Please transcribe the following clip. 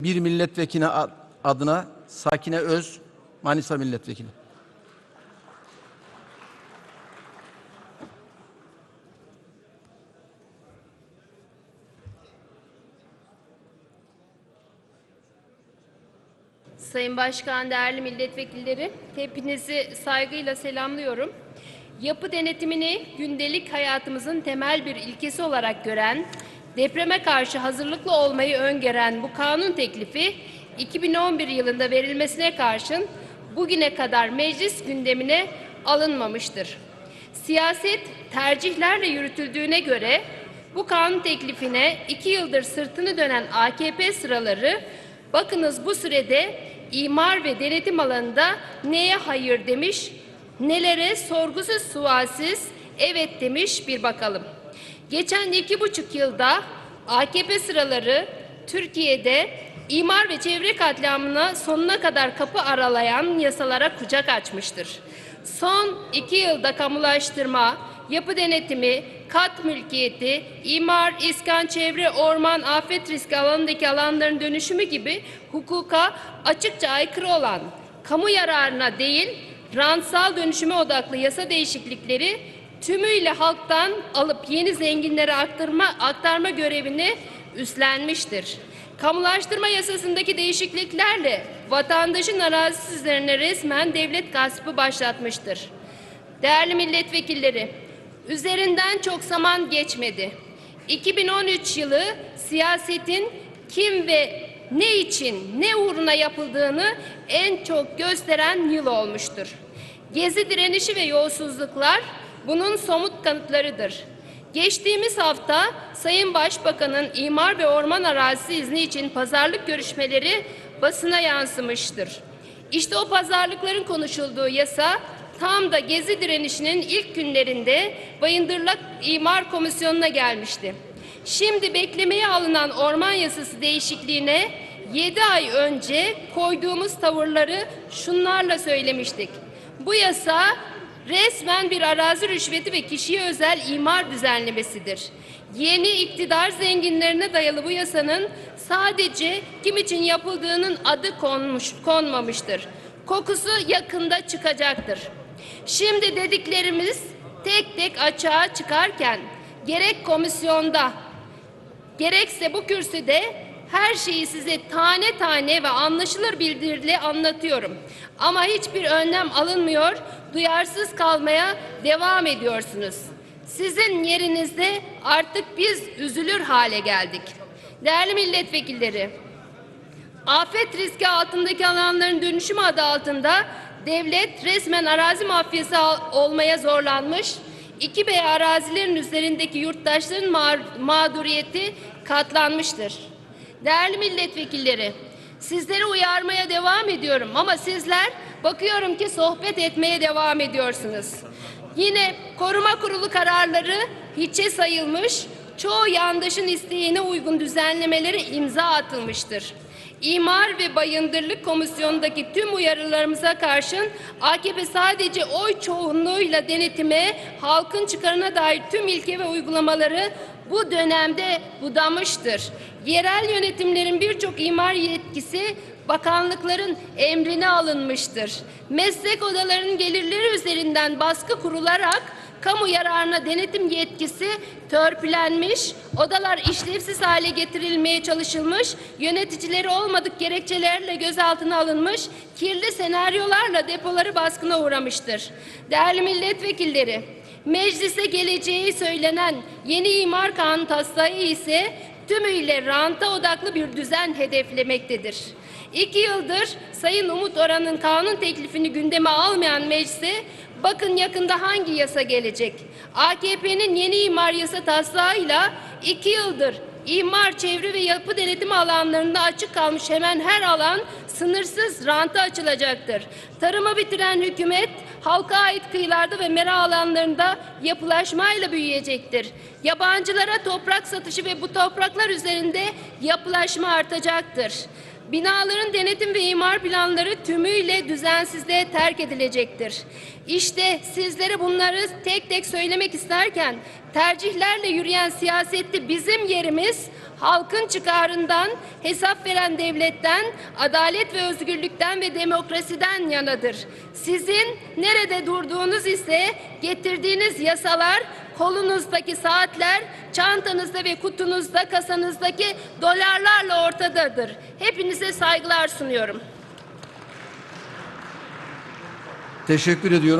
Bir milletvekili ad- adına Sakine Öz, Manisa milletvekili. Sayın Başkan, değerli milletvekilleri, hepinizi saygıyla selamlıyorum. Yapı denetimini gündelik hayatımızın temel bir ilkesi olarak gören, depreme karşı hazırlıklı olmayı öngören bu kanun teklifi 2011 yılında verilmesine karşın bugüne kadar meclis gündemine alınmamıştır. Siyaset tercihlerle yürütüldüğüne göre bu kanun teklifine iki yıldır sırtını dönen AKP sıraları bakınız bu sürede imar ve denetim alanında neye hayır demiş, nelere sorgusuz sualsiz evet demiş bir bakalım. Geçen iki buçuk yılda AKP sıraları Türkiye'de imar ve çevre katliamına sonuna kadar kapı aralayan yasalara kucak açmıştır. Son iki yılda kamulaştırma, yapı denetimi, kat mülkiyeti, imar, iskan, çevre, orman, afet riski alanındaki alanların dönüşümü gibi hukuka açıkça aykırı olan, kamu yararına değil, rantsal dönüşüme odaklı yasa değişiklikleri tümüyle halktan alıp yeni zenginlere aktarma, aktarma görevini üstlenmiştir. Kamulaştırma yasasındaki değişikliklerle vatandaşın arazisi üzerine resmen devlet gaspı başlatmıştır. Değerli milletvekilleri, üzerinden çok zaman geçmedi. 2013 yılı siyasetin kim ve ne için, ne uğruna yapıldığını en çok gösteren yıl olmuştur. Gezi direnişi ve yolsuzluklar bunun somut kanıtlarıdır. Geçtiğimiz hafta Sayın Başbakan'ın imar ve orman arazisi izni için pazarlık görüşmeleri basına yansımıştır. İşte o pazarlıkların konuşulduğu yasa tam da Gezi direnişinin ilk günlerinde Bayındırlık İmar Komisyonu'na gelmişti. Şimdi beklemeye alınan orman yasası değişikliğine 7 ay önce koyduğumuz tavırları şunlarla söylemiştik. Bu yasa resmen bir arazi rüşveti ve kişiye özel imar düzenlemesidir. Yeni iktidar zenginlerine dayalı bu yasanın sadece kim için yapıldığının adı konmuş, konmamıştır. Kokusu yakında çıkacaktır. Şimdi dediklerimiz tek tek açığa çıkarken gerek komisyonda gerekse bu kürsüde her şeyi size tane tane ve anlaşılır bildirili anlatıyorum. Ama hiçbir önlem alınmıyor, duyarsız kalmaya devam ediyorsunuz. Sizin yerinizde artık biz üzülür hale geldik. Değerli milletvekilleri, Afet riski altındaki alanların dönüşümü adı altında devlet resmen arazi mafyası olmaya zorlanmış. İki bey arazilerin üzerindeki yurttaşların mağ- mağduriyeti katlanmıştır. Değerli milletvekilleri, sizleri uyarmaya devam ediyorum ama sizler bakıyorum ki sohbet etmeye devam ediyorsunuz. Yine koruma kurulu kararları hiçe sayılmış, çoğu yandaşın isteğine uygun düzenlemeleri imza atılmıştır. İmar ve Bayındırlık Komisyonu'ndaki tüm uyarılarımıza karşın AKP sadece oy çoğunluğuyla denetime, halkın çıkarına dair tüm ilke ve uygulamaları bu dönemde budamıştır. Yerel yönetimlerin birçok imar yetkisi bakanlıkların emrine alınmıştır. Meslek odalarının gelirleri üzerinden baskı kurularak kamu yararına denetim yetkisi törpülenmiş, odalar işlevsiz hale getirilmeye çalışılmış, yöneticileri olmadık gerekçelerle gözaltına alınmış, kirli senaryolarla depoları baskına uğramıştır. Değerli milletvekilleri, meclise geleceği söylenen yeni imar kanun taslağı ise tümüyle ranta odaklı bir düzen hedeflemektedir. İki yıldır Sayın Umut Oran'ın kanun teklifini gündeme almayan meclise bakın yakında hangi yasa gelecek? AKP'nin yeni imar yasa taslağıyla iki yıldır imar, çevre ve yapı denetimi alanlarında açık kalmış hemen her alan sınırsız ranta açılacaktır. Tarımı bitiren hükümet halka ait kıyılarda ve mera alanlarında yapılaşmayla büyüyecektir. Yabancılara toprak satışı ve bu topraklar üzerinde yapılaşma artacaktır. Binaların denetim ve imar planları tümüyle düzensizliğe terk edilecektir. İşte sizlere bunları tek tek söylemek isterken tercihlerle yürüyen siyasette bizim yerimiz halkın çıkarından, hesap veren devletten, adalet ve özgürlükten ve demokrasiden yanadır. Sizin nerede durduğunuz ise getirdiğiniz yasalar, kolunuzdaki saatler, çantanızda ve kutunuzda, kasanızdaki dolarlarla ortadadır. Hepinize saygılar sunuyorum. Teşekkür ediyorum.